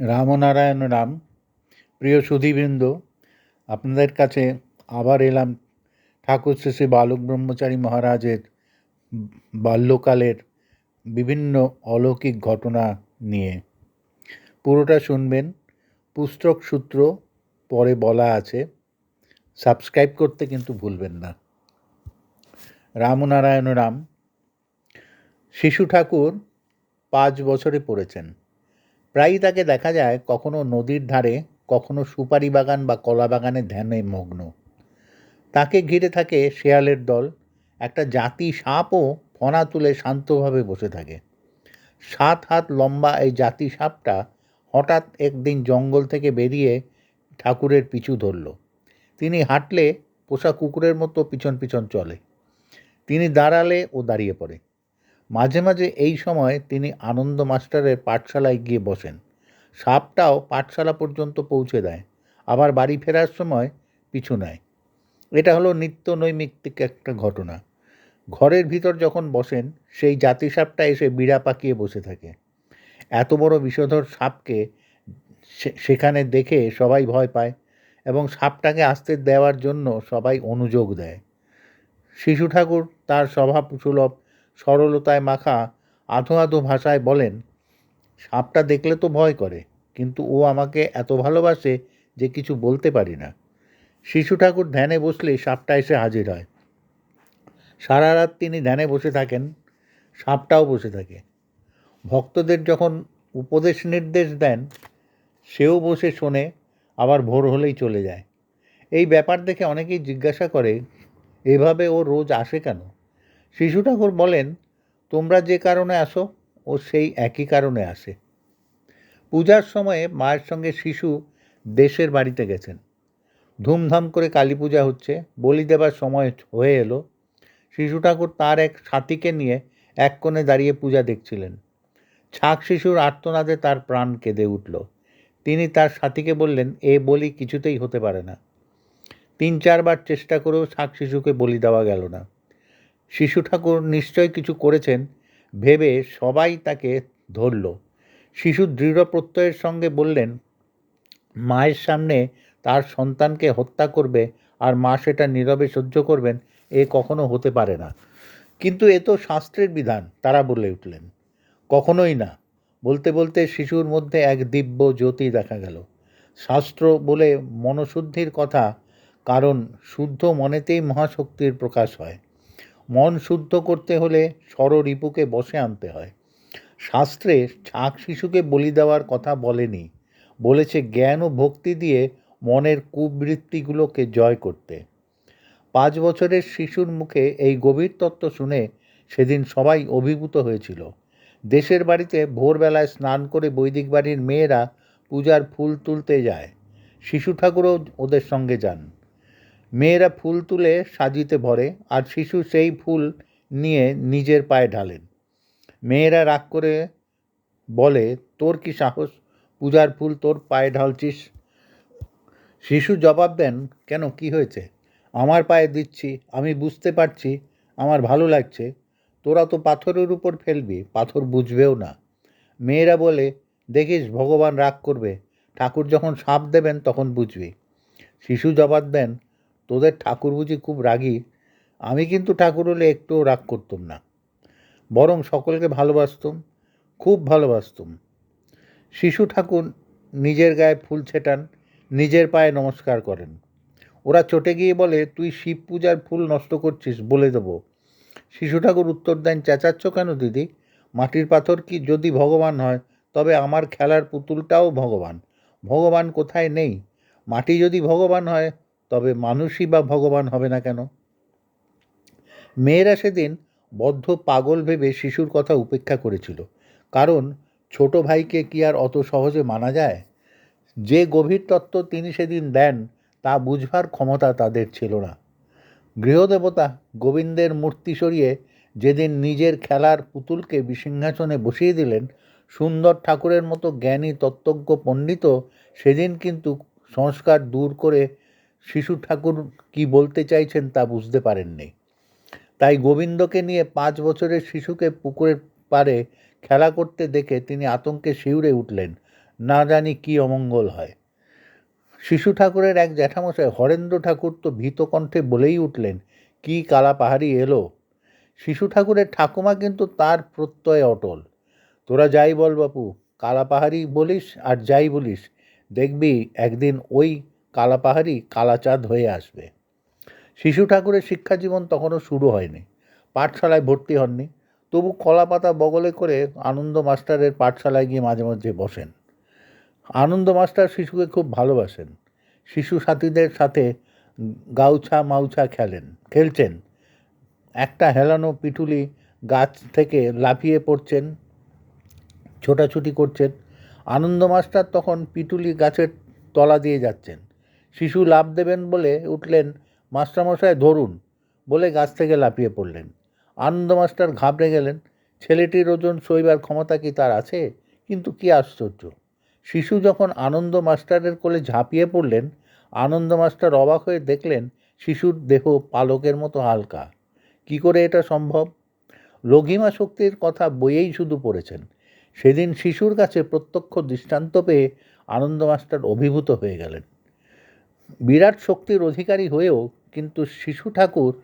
রামনারায়ণ রাম, প্রিয় সুধীবৃন্দ, আপনাদের কাছে আবার এলাম ঠাকুর শ্রী শ্রী বালক ব্রহ্মচারী মহারাজের বাল্যকালের বিভিন্ন অলৌকিক ঘটনা নিয়ে। পুরোটা শুনবেন। পুস্তক সূত্র পরে বলা আছে। সাবস্ক্রাইব করতে কিন্তু ভুলবেন না। রামনারায়ণ রাম, শিশু ঠাকুর পাঁচ বছরে পড়েছেন। প্রায়ই তাকে দেখা যায় কখনো নদীর ধারে, কখনো সুপারি বাগান বা কলা বাগানে ধ্যানে মগ্ন। তাকে ঘিরে থাকে শেয়ালের দল। একটা জাতি সাপও ফনা তুলে শান্তভাবে বসে থাকে। সাত হাত লম্বা এই জাতি সাপটা হঠাৎ একদিন জঙ্গল থেকে বেরিয়ে ঠাকুরের পিছু ধরল। তিনি হাঁটলে পোষা কুকুরের মতো পিছন পিছন চলে। তিনি দাঁড়ালে ও দাঁড়িয়ে পড়ে। মাঝে মাঝে এই সময় তিনি আনন্দ মাস্টারের পাঠশালায় গিয়ে বসেন। সাপটাও পাঠশালা পর্যন্ত পৌঁছে দেয়, আবার বাড়ি ফেরার সময় পিছু নেয়। এটা হলো নিত্য নৈমিত্তিক একটা ঘটনা। ঘরের ভিতর যখন বসেন, সেই জাতি সাপটা এসে বিড়া পাকিয়ে বসে থাকে। এত বড় বিষধর সাপকে সেখানে দেখে সবাই ভয় পায় এবং সাপটাকে আসতে দেওয়ার জন্য সবাই অনুযোগ দেয়। শিশু ঠাকুর তার স্বভাব সুলভ সরলতায় মাখা আধো আধো ভাষায় বলেন, সাপটা দেখলে তো ভয় করে, কিন্তু ও আমাকে এত ভালোবাসে যে কিছু বলতে পারি না। শিশু ঠাকুর ধ্যানে বসলে সাপটা এসে হাজির হয়। সারা রাত তিনি ধ্যানে বসে থাকেন, সাপটাও বসে থাকে। ভক্তদের যখন উপদেশ নির্দেশ দেন, সেও বসে শোনে, আবার ভোর হলেই চলে যায়। এই ব্যাপার দেখে অনেকেই জিজ্ঞাসা করে, এভাবে ও রোজ আসে কেন? শিশু ঠাকুর বলেন, তোমরা যে কারণে আসো, ও সেই একই কারণে আসে। পূজার সময়ে মায়ের সঙ্গে শিশু দেশের বাড়িতে গেছেন। ধুমধাম করে কালী পূজা হচ্ছে, বলি দেবার সময় হয়ে এলো। শিশু ঠাকুর তার এক সাথীকে নিয়ে এক কোণে দাঁড়িয়ে পূজা দেখছিলেন। ছাক শিশুর আর্তনাদে তার প্রাণ কেঁদে উঠল। তিনি তার সাথীকে বললেন, এ বলি কিছুতেই হতে পারে না। তিন চারবার চেষ্টা করেও ছাক শিশুকে বলি দেওয়া গেল না। শিশু ঠাকুর নিশ্চয় কিছু করেছেন, ভেবে সবাই তাকে ধরল। শিশু দৃঢ় প্রত্যয়ের সঙ্গে বললেন, মায়ের সামনে তার সন্তানকে হত্যা করবে আর মা সেটা নীরবে সহ্য করবেন, এ কখনো হতে পারে না। কিন্তু এ তো শাস্ত্রের বিধান, তারা বলে উঠলেন। কখনোই না। বলতে বলতে শিশুর মধ্যে এক দিব্য জ্যোতি দেখা গেল। শাস্ত্র বলে মনশুদ্ধির কথা কারণ শুদ্ধ মনেতেই মহাশক্তির প্রকাশ হয়। মন শুদ্ধ করতে হলে রিপুকে বসে আনতে হয়। শাস্ত্রে ছাক শিশুকে বলি দেওয়ার কথা বলেনি। বলেছে জ্ঞান ও ভক্তি দিয়ে মনের কুবৃত্তিগুলোকে জয় করতে। পাঁচ বছরের শিশুর মুখে এই গভীর তত্ত্ব শুনে সেদিন সবাই অভিভূত হয়েছিল। দেশের বাড়িতে ভোরবেলায় স্নান করে বৈদিক বাড়ির মেয়েরা পূজার ফুল তুলতে যায়। শিশু ঠাকুরও ওদের সঙ্গে যান। মেয়েরা ফুল তুলে সাজিতে ভরে আর শিশু সেই ফুল নিয়ে নিজের পায়ে ঢালেন। মেয়েরা রাগ করে বলে, তোর কি সাহস? পূজার ফুল তোর পায়ে ঢালছিস? শিশু জবাব দেন, কেন, কি হয়েছে? আমার পায়ে দিচ্ছি, আমি বুঝতে পারছি, আমার ভালো লাগছে। তোরা তো পাথরের উপর ফেলবি, পাথর বুঝবেও না। মেয়েরা বলে, দেখিস, ভগবান রাগ করবে। ঠাকুর যখন সাপ দেবেন তখন বুঝবি। শিশু জবাব দেন তোদের ঠাকুর বুঝি খুব রাগী। আমি কিন্তু ঠাকুর হলে একটুও রাগ করতুম না। বরং সকলকে ভালোবাসতুম, খুব ভালোবাসতুম। শিশু ঠাকুর নিজের গায়ে ফুল ছেটান, নিজের পায়ে নমস্কার করেন। ওরা চটে গিয়ে বলে, তুই শিব পূজার ফুল নষ্ট করছিস, বলে দেবো। শিশু ঠাকুর উত্তর দেন, চেঁচাচ্ছ কেন দিদি? মাটির পাথর কি যদি ভগবান হয়, তবে আমার খেলার পুতুলটাও ভগবান। ভগবান কোথায় নেই? মাটি যদি ভগবান হয় তবে মানুষই বা ভগবান হবে না কেন? মেয়েরা সেদিন বদ্ধ পাগল ভেবে শিশুর কথা উপেক্ষা করেছিল। কারণ ছোট ভাইকে কি আর অত সহজে মানা যায়? যে গভীর তত্ত্ব তিনি সেদিন দেন, তা বুঝবার ক্ষমতা তাদের ছিল না। গৃহদেবতা গোবিন্দের মূর্তি সরিয়ে যেদিন নিজের খেলার পুতুলকে বিসিংহাসনে বসিয়ে দিলেন, সুন্দর ঠাকুরের মতো জ্ঞানী তত্ত্বজ্ঞ পণ্ডিত সেদিন কিন্তু সংস্কার দূর করে শিশু ঠাকুর কি বলতে চাইছেন তা বুঝতে পারেননি। তাই গোবিন্দকে নিয়ে পাঁচ বছরের শিশুকে পুকুরের পাড়ে খেলা করতে দেখে তিনি আতঙ্কে শিউরে উঠলেন, না জানি কি অমঙ্গল হয়। শিশু ঠাকুরের এক জ্যাঠামশাই, হরেন্দ্র ঠাকুর তো ভীত কণ্ঠে বলেই উঠলেন, কি কালা পাহাড়ি এলো? শিশু ঠাকুরের ঠাকুমা কিন্তু তার প্রত্যয় অটল। তোরা যাই বল বাপু, কালা পাহাড়ি বলিস আর যাই বলিস, দেখবি একদিন ওই কালা পাহাড়ি কালাচাঁদ হয়ে আসবে। শিশু ঠাকুরের শিক্ষা জীবন তখনও শুরু হয়নি। পাঠশালায় ভর্তি হননি। তবু কলা পাতা বগলে করে আনন্দ মাস্টারের পাঠশালায় গিয়ে মাঝে মাঝে বসেন। আনন্দ মাস্টার শিশুকে খুব ভালোবাসেন। শিশু সাথীদের সাথে গাউছা মাউছা খেলেন, খেলছেন। একটা হেলানো পিটুলি গাছ থেকে লাফিয়ে পড়ছেন, ছোটাছুটি করছেন। আনন্দ মাস্টার তখন পিটুলি গাছের তলা দিয়ে যাচ্ছেন। শিশু লাভ দেবেন বলে উঠলেন মাস্টারমশাই, ধরুন, বলে গাছ থেকে লাফিয়ে পড়লেন। আনন্দ মাস্টার ঘাবড়ে গেলেন, ছেলেটির ওজন সইবার ক্ষমতা কি তার আছে? কিন্তু কি আশ্চর্য। শিশু যখন আনন্দ মাস্টারের কোলে ঝাঁপিয়ে পড়লেন আনন্দ মাস্টার অবাক হয়ে দেখলেন শিশুর দেহ পালকের মতো হালকা। কি করে এটা সম্ভব? লঘিমা শক্তির কথা বইয়েই শুধু পড়েছেন। সেদিন শিশুর কাছে প্রত্যক্ষ দৃষ্টান্ত পেয়ে আনন্দ মাস্টার অভিভূত হয়ে গেলেন। বিরাট শক্তির অধিকারী হয়েও কিন্তু শিশু ঠাকুর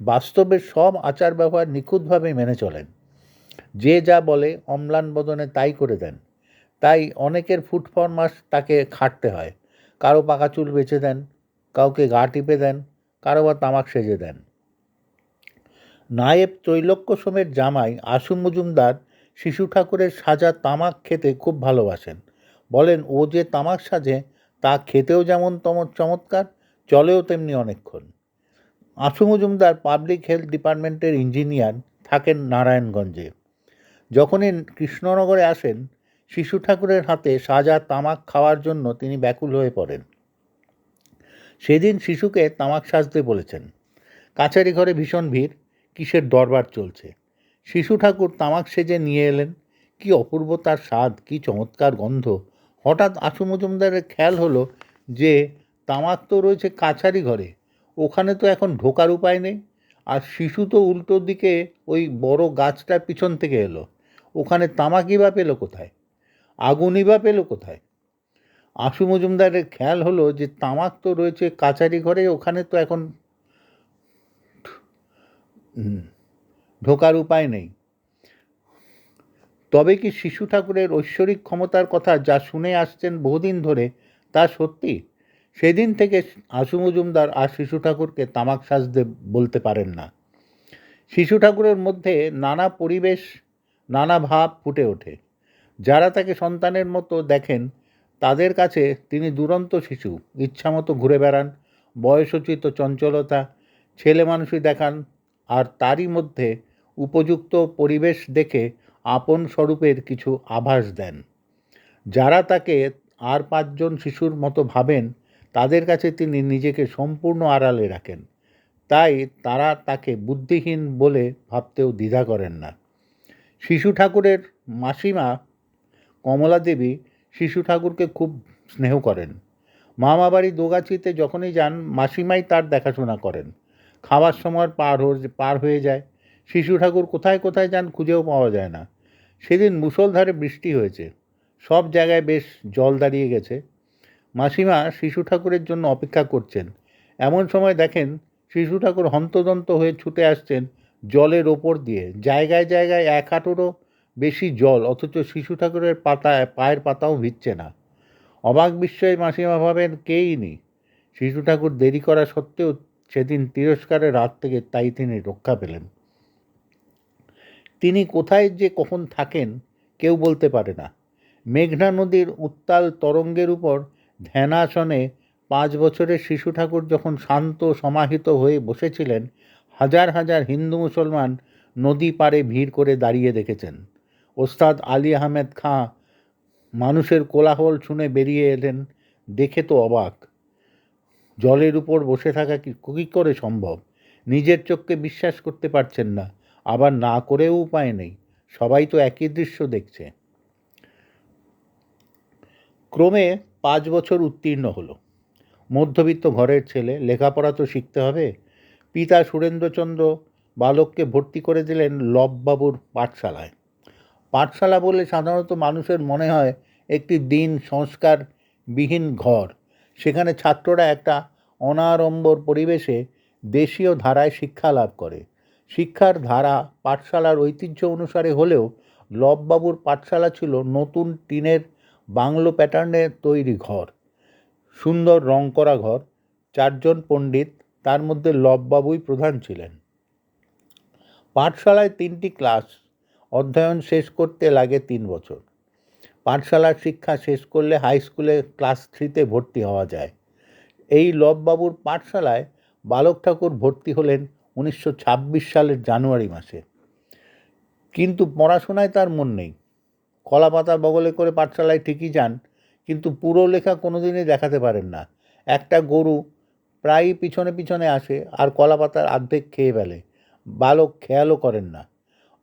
বাস্তবের সব আচার ব্যবহার নিখুঁতভাবে মেনে চলেন। যে যা বলে অম্লান বদনে তাই করে দেন। তাই অনেকের ফুটফরমাস তাকে খাটতে হয়। কারও পাকা চুল বেছে দেন, কাউকে গা টিপে দেন, কারও বা তামাক সেজে দেন। নায়েব ত্রৈলোক্য সোমের জামাই আশু মজুমদার শিশু ঠাকুরের সাজা তামাক খেতে খুব ভালোবাসেন। বলেন, ও যে তামাক সাজে তা খেতেও যেমন তম চমৎকার, চলেও তেমনি অনেকক্ষণ। আশু মজুমদার পাবলিক হেলথ ডিপার্টমেন্টের ইঞ্জিনিয়ার থাকেন নারায়ণগঞ্জে। যখনই কৃষ্ণনগরে আসেন, শিশু ঠাকুরের হাতে সাজা তামাক খাওয়ার জন্য তিনি ব্যাকুল হয়ে পড়েন। সেদিন শিশুকে তামাক সাজতে বলেছেন, কাছারি ঘরে ভীষণ ভিড়, কিসের দরবার চলছে? শিশু ঠাকুর তামাক সেজে নিয়ে এলেন, কি অপূর্ব তার স্বাদ, কি চমৎকার গন্ধ হঠাৎ আশু মজুমদারের খেয়াল হলো যে তামাক তো রয়েছে কাছারি ঘরে, ওখানে তো এখন ঢোকার উপায় নেই। আর শিশু তো উল্টো দিকে ওই বড় গাছটার পিছন থেকে এলো। ওখানে তামাকই বা পেল কোথায়? আগুনই বা পেল কোথায়? আশু মজুমদারের খেয়াল হলো যে তামাক তো রয়েছে কাছারি ঘরে, ওখানে তো এখন ঢোকার উপায় নেই। তবে কি শিশু ঠাকুরের ঐশ্বরিক ক্ষমতার কথা যা শুনে আসছেন বহুদিন ধরে, তা সত্যি? সেদিন থেকে আশু মজুমদার আর শিশু ঠাকুরকে তামাক সাজতে বলতে পারেন না। শিশু ঠাকুরের মধ্যে নানা পরিবেশ, নানা ভাব ফুটে ওঠে। যারা তাকে সন্তানের মতো দেখেন, তাদের কাছে তিনি দুরন্ত শিশু, ইচ্ছামতো ঘুরে বেড়ান, বয়সোচিত চঞ্চলতা ছেলে মানুষই দেখান, আর তারই মধ্যে উপযুক্ত পরিবেশ দেখে আপন স্বরূপের কিছু আভাস দেন। যারা তাকে আর পাঁচজন শিশুর মতো ভাবেন, তাদের কাছে তিনি নিজেকে সম্পূর্ণ আড়ালে রাখেন। তাই তারা তাকে বুদ্ধিহীন বলে ভাবতেও দ্বিধা করেন না। শিশু ঠাকুরের মাসিমা কমলা দেবী শিশু ঠাকুরকে খুব স্নেহ করেন। মামা বাড়ি দোগাছিতে যখনই যান, মাসিমাই তার দেখাশোনা করেন। খাওয়ার সময় পার পার হয়ে যায়। শিশু ঠাকুর কোথায় কোথায় যান খুঁজেও পাওয়া যায় না। সেদিন মুষলধারে বৃষ্টি হয়েছে। সব জায়গায় বেশ জল দাঁড়িয়ে গেছে। মাসিমা শিশু ঠাকুরের জন্য অপেক্ষা করছেন। এমন সময় দেখেন শিশু ঠাকুর হন্তদন্ত হয়ে ছুটে আসছেন জলের ওপর দিয়ে। জায়গায় জায়গায় এক হাঁটুরও বেশি জল, অথচ শিশু ঠাকুরের পাতায়, পায়ের পাতাও ভিজছে না। অবাক বিস্ময়ে মাসিমা ভাবেন, কেই নেই শিশু ঠাকুর দেরি করা সত্ত্বেও সেদিন তিরস্কারের রাত থেকে তাই তিনি রক্ষা পেলেন। তিনি কোথায় যে কখন থাকেন কেউ বলতে পারে না। মেঘনা নদীর উত্তাল তরঙ্গের উপর ধ্যানাসনে পাঁচ বছরের শিশু ঠাকুর যখন শান্ত, সমাহিত হয়ে বসেছিলেন, হাজার হাজার হিন্দু মুসলমান নদী পাড়ে ভিড় করে দাঁড়িয়ে দেখেছেন। ওস্তাদ আলী আহমেদ খাঁ মানুষের কোলাহল শুনে বেরিয়ে এলেন, দেখে তো অবাক। জলের উপর বসে থাকা কী করে সম্ভব? নিজের চোখকে বিশ্বাস করতে পারছেন না। আবার না করেও উপায় নেই। সবাই তো একই দৃশ্য দেখছে। ক্রমে পাঁচ বছর উত্তীর্ণ হলো। মধ্যবিত্ত ঘরের ছেলে, লেখাপড়া তো শিখতে হবে। পিতা সুরেন্দ্রচন্দ্র বালককে ভর্তি করে দিলেন লববাবুর পাঠশালায়। পাঠশালা বলে সাধারণত মানুষের মনে হয় একটি দিন সংস্কার বিহীন ঘর। সেখানে ছাত্ররা একটা অনাড়ম্বর পরিবেশে দেশীয় ধারায় শিক্ষা লাভ করে। শিক্ষার ধারা পাঠশালার ঐতিহ্য অনুসারে হলেও লববাবুর পাঠশালা ছিল নতুন টিনের বাংলো প্যাটার্নের তৈরি ঘর। সুন্দর রং করা ঘর, চারজন পণ্ডিত, তার মধ্যে লববাবুই প্রধান ছিলেন। পাঠশালায় তিনটি ক্লাস, অধ্যয়ন শেষ করতে লাগে তিন বছর। পাঠশালার শিক্ষা শেষ করলে হাই স্কুলে ক্লাস থ্রিতে ভর্তি হওয়া যায়। এই লববাবুর পাঠশালায় বালক ঠাকুর ভর্তি হলেন উনিশশো ছাব্বিশ সালের জানুয়ারি মাসে। কিন্তু পড়াশোনায় তার মন নেই। কলা পাতা বগলে করে পাঠশালায় ঠিকই যান, কিন্তু পুরো লেখা কোনোদিনই দেখাতে পারেন না। একটা গরু প্রায়ই পিছনে পিছনে আসে আর কলা পাতার অর্ধেক খেয়ে ফেলে। বালক খেয়ালও করেন না।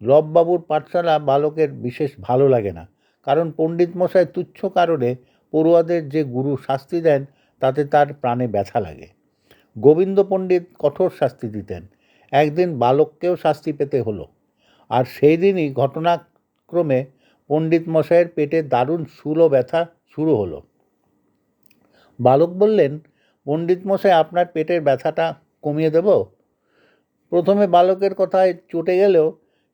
লববাবুর পাঠশালা বালকের বিশেষ ভালো লাগে না। কারণ পণ্ডিত মশাই তুচ্ছ কারণে পড়ুয়াদের যে গুরু শাস্তি দেন, তাতে তার প্রাণে ব্যথা লাগে। গোবিন্দ পণ্ডিত কঠোর শাস্তি দিতেন। একদিন বালককেও শাস্তি পেতে হলো। আর সেই দিনই ঘটনাক্রমে পণ্ডিত মশাইয়ের পেটে দারুণ শুলো ব্যথা শুরু হলো। বালক বললেন, পণ্ডিত মশাই, আপনার পেটের ব্যথাটা কমিয়ে দেব? প্রথমে বালকের কথায় চটে গেলেও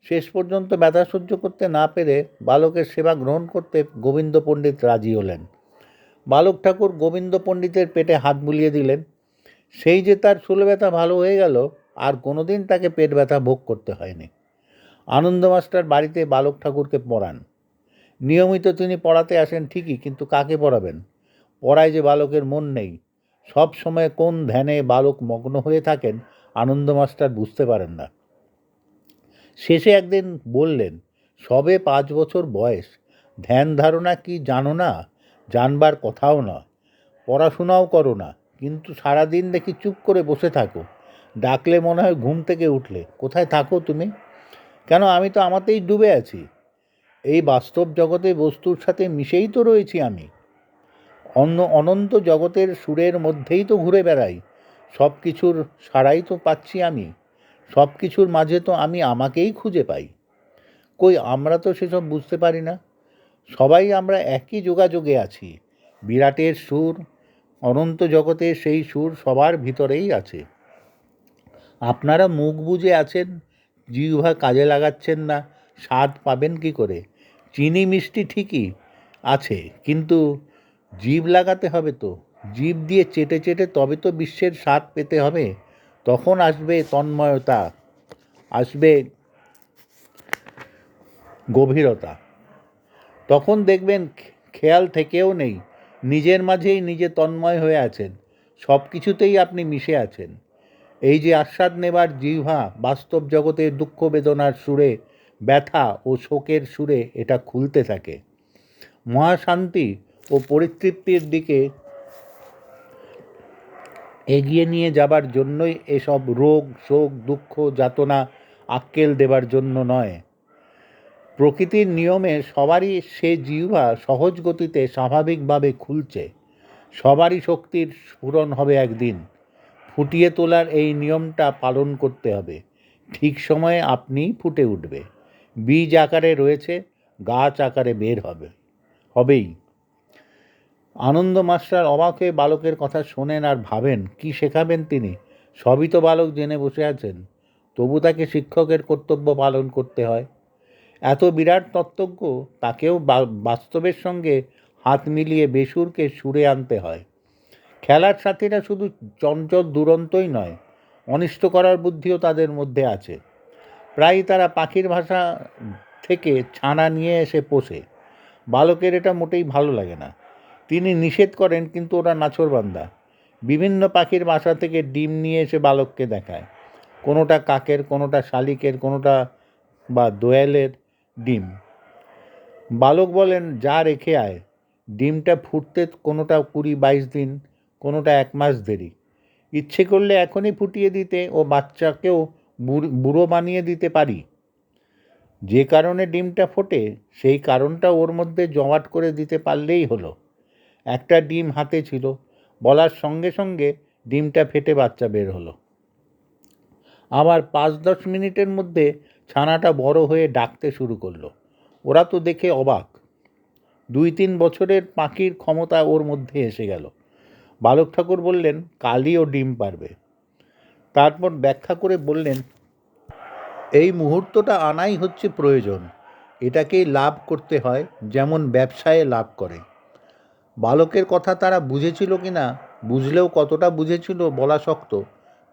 শেষ পর্যন্ত ব্যথা সহ্য করতে না পেরে বালকের সেবা গ্রহণ করতে গোবিন্দ পণ্ডিত রাজি হলেন। বালক ঠাকুর গোবিন্দ পণ্ডিতের পেটে হাত বুলিয়ে দিলেন। সেই যে তার শুলো ব্যথা ভালো হয়ে গেল আর কোনোদিন তাকে পেট ব্যথা ভোগ করতে হয়নি। আনন্দ মাস্টার বাড়িতে বালক ঠাকুরকে পড়ান। নিয়মিত তিনি পড়াতে আসেন ঠিকই, কিন্তু কাকে পড়াবেন? পড়ায় যে বালকের মন নেই। সব সময় কোন ধ্যানে বালক মগ্ন হয়ে থাকেন, আনন্দ মাস্টার বুঝতে পারেন না। শেষে একদিন বললেন, সবে পাঁচ বছর বয়স। ধ্যান ধারণা কি জানো না? জানবার কথাও না পড়াশোনাও করো না, কিন্তু সারাদিন দেখি চুপ করে বসে থাকো। ডাকলে মনে হয় ঘুম থেকে উঠলে। কোথায় থাকো তুমি? কেন আমি তো আমাতেই ডুবে আছি। এই বাস্তব জগতে বস্তুর সাথে মিশেই তো রয়েছি আমি। অন্য অনন্ত জগতের সুরের মধ্যেই তো ঘুরে বেড়াই। সব কিছুর সারাই তো পাচ্ছি আমি। সব কিছুর মাঝে তো আমি আমাকেই খুঁজে পাই। কই আমরা তো সেসব বুঝতে পারি না। সবাই আমরা একই যোগাযোগে আছি। বিরাটের সুর, অনন্ত জগতের সেই সুর সবার ভিতরেই আছে। আপনারা মুখ বুজে আছেন, জিহ্বা কাজে লাগাচ্ছেন না, স্বাদ পাবেন কি করে? চিনি মিষ্টি ঠিকই আছে, কিন্তু জীব লাগাতে হবে তো। জীব দিয়ে চেটে চেটে তবে তো বিশ্বের স্বাদ পেতে হবে। তখন আসবে তন্ময়তা, আসবে গভীরতা। তখন দেখবেন খেয়াল থেকেও নেই, নিজের মাঝেই নিজে তন্ময় হয়ে আছেন সব কিছুতেই আপনি মিশে আছেন। এই যে আস্বাদ নেবার জিহ্বা বাস্তব জগতের দুঃখ বেদনার সুরে, ব্যথা ও শোকের সুরে এটা খুলতে থাকে। মহাশান্তি ও পরিতৃপ্তির দিকে এগিয়ে নিয়ে যাবার জন্যই এসব রোগ, শোক, দুঃখ, যাতনা আক্কেল দেবার জন্য নয়। প্রকৃতির নিয়মে সবারই সে জিহ্বা সহজ গতিতে স্বাভাবিকভাবে খুলছে। সবারই শক্তির স্ফুরণ হবে একদিন। ফুটিয়ে তোলার এই নিয়মটা পালন করতে হবে। ঠিক সময়ে আপনি ফুটে উঠবে। বীজ আকারে রয়েছে, গাছ আকারে বের হবে। হবেই। আনন্দ মাস্টার অবাক বালকের কথা শোনেন আর ভাবেন, কি শেখাবেন তিনি? সবই তো বালক জেনে বসে আছেন। তবু তাকে শিক্ষকের কর্তব্য পালন করতে হয়। এত বিরাট তত্ত্বজ্ঞ, তাকেও বাস্তবের সঙ্গে হাত মিলিয়ে বেসুরকে সুরে আনতে হয়। খেলার সাথীরা শুধু চঞ্চল দুরন্তই নয়, অনিষ্ট করার বুদ্ধিও তাদের মধ্যে আছে। প্রায়ই তারা পাখির ভাষা থেকে ছানা নিয়ে এসে পোষে। বালকের এটা মোটেই ভালো লাগে না। তিনি নিষেধ করেন, কিন্তু ওরা নাছরবান্দা বিভিন্ন পাখির বাসা থেকে ডিম নিয়ে এসে বালককে দেখায়। কোনোটা কাকের, কোনোটা শালিকের, কোনোটা বা দোয়েলের ডিম। বালক বলেন, যা রেখে আয়। ডিমটা ফুটতে কোনোটা কুড়ি বাইশ দিন কোনোটা এক মাস দেরি। ইচ্ছে করলে এখনই ফুটিয়ে দিতে ও বাচ্চাকেও বুড়ো বানিয়ে দিতে পারি। যে কারণে ডিমটা ফোটে, সেই কারণটা ওর মধ্যে জমাট করে দিতে পারলেই হলো। একটা ডিম হাতে ছিল, বলার সঙ্গে সঙ্গে ডিমটা ফেটে বাচ্চা বের হলো। আবার পাঁচ দশ মিনিটের মধ্যে ছানাটা বড় হয়ে ডাকতে শুরু করল। ওরা তো দেখে অবাক। দুই তিন বছরের পাখির ক্ষমতা ওর মধ্যে এসে গেল। বালক ঠাকুর বললেন, কালই ও ডিম পারবে। তারপর ব্যাখ্যা করে বললেন, এই মুহূর্তটা আনাই হচ্ছে প্রয়োজন। এটাকেই লাভ করতে হয়, যেমন ব্যবসায়ে লাভ করে। বালকের কথা তারা বুঝেছিল কি না, বুঝলেও কতটা বুঝেছিল বলা শক্ত।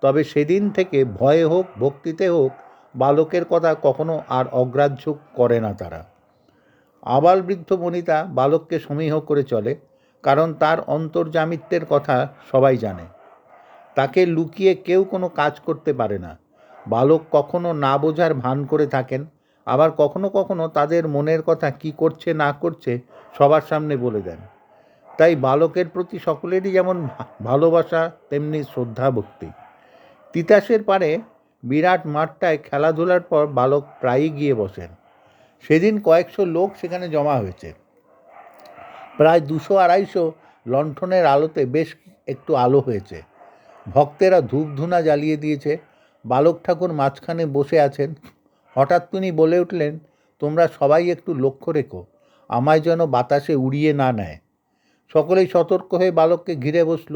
তবে সেদিন থেকে ভয়ে হোক, ভক্তিতে হোক, বালকের কথা কখনো আর অগ্রাহ্য করে না তারা। আবাল বৃদ্ধ বনিতা বালককে সমীহ করে চলে। কারণ তার অন্তর্জামিত্বের কথা সবাই জানে। তাকে লুকিয়ে কেউ কোনো কাজ করতে পারে না। বালক কখনো না বোঝার ভান করে থাকেন, আবার কখনো কখনো তাদের মনের কথা কি করছে, না করছে সবার সামনে বলে দেন। তাই বালকের প্রতি সকলেরই যেমন ভালোবাসা, তেমনি শ্রদ্ধা, ভক্তি। তিতাসের পারে বিরাট মাঠটায় খেলাধুলার পর বালক প্রায়ই গিয়ে বসেন। সেদিন কয়েকশো লোক সেখানে জমা হয়েছে। প্রায় দুশো আড়াইশো লণ্ঠনের আলোতে বেশ একটু আলো হয়েছে। ভক্তেরা ধূপ ধুনা জ্বালিয়ে দিয়েছে। বালক ঠাকুর মাঝখানে বসে আছেন। হঠাৎ তিনি বলে উঠলেন, তোমরা সবাই একটু লক্ষ্য রেখো, আমায় যেন বাতাসে উড়িয়ে না নেয়। সকলেই সতর্ক হয়ে বালককে ঘিরে বসল।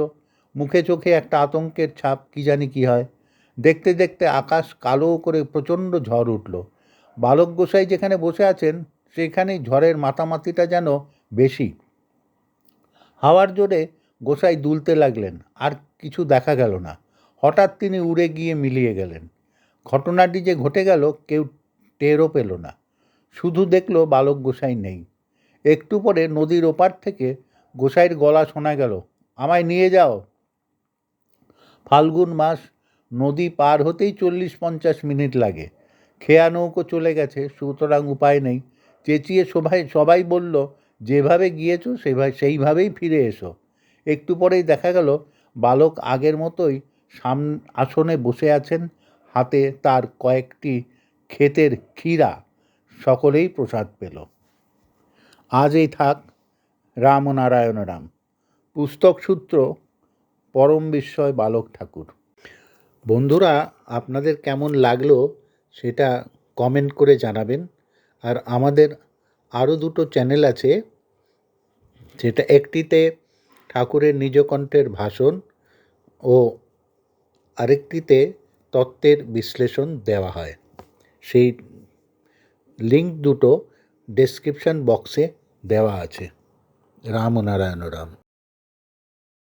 মুখে চোখে একটা আতঙ্কের ছাপ, কি জানি কি হয়। দেখতে দেখতে আকাশ কালো করে প্রচণ্ড ঝড় উঠল। বালক গোসাই যেখানে বসে আছেন, সেখানেই ঝড়ের মাতামাতিটা যেন বেশি। হাওয়ার জোরে গোসাই দুলতে লাগলেন, আর কিছু দেখা গেল না। হঠাৎ তিনি উড়ে গিয়ে মিলিয়ে গেলেন। ঘটনাটি যে ঘটে গেল কেউ টেরও পেল না। শুধু দেখল বালক গোসাই নেই। একটু পরে নদীর ওপার থেকে গোসাইয়ের গলা শোনা গেল, আমায় নিয়ে যাও। ফাল্গুন মাস নদী পার হতেই চল্লিশ পঞ্চাশ মিনিট লাগে। খেয়া নৌকো চলে গেছে, সুতরাং উপায় নেই। চেঁচিয়ে সবাই সবাই বলল যেভাবে গিয়েছো, সেভাবে, সেইভাবেই ফিরে এসো। একটু পরেই দেখা গেল, বালক আগের মতোই সাম, আসনে বসে আছেন। হাতে তার কয়েকটি ক্ষেতের ক্ষীরা, সকলেই প্রসাদ পেল। আজ এই থাক রাম নারায়ণ রাম। পুস্তক সূত্র, পরম বিস্ময় বালক ঠাকুর। বন্ধুরা, আপনাদের কেমন লাগল সেটা কমেন্ট করে জানাবেন। আর আমাদের আরও দুটো চ্যানেল আছে যেটা একটিতে ঠাকুরের নিজকণ্ঠের ভাষণ ও আরেকটিতে তত্ত্বের বিশ্লেষণ দেওয়া হয়। সেই লিঙ্ক দুটো ডেসক্রিপশান বক্সে দেওয়া আছে। রাম নারায়ণ রাম।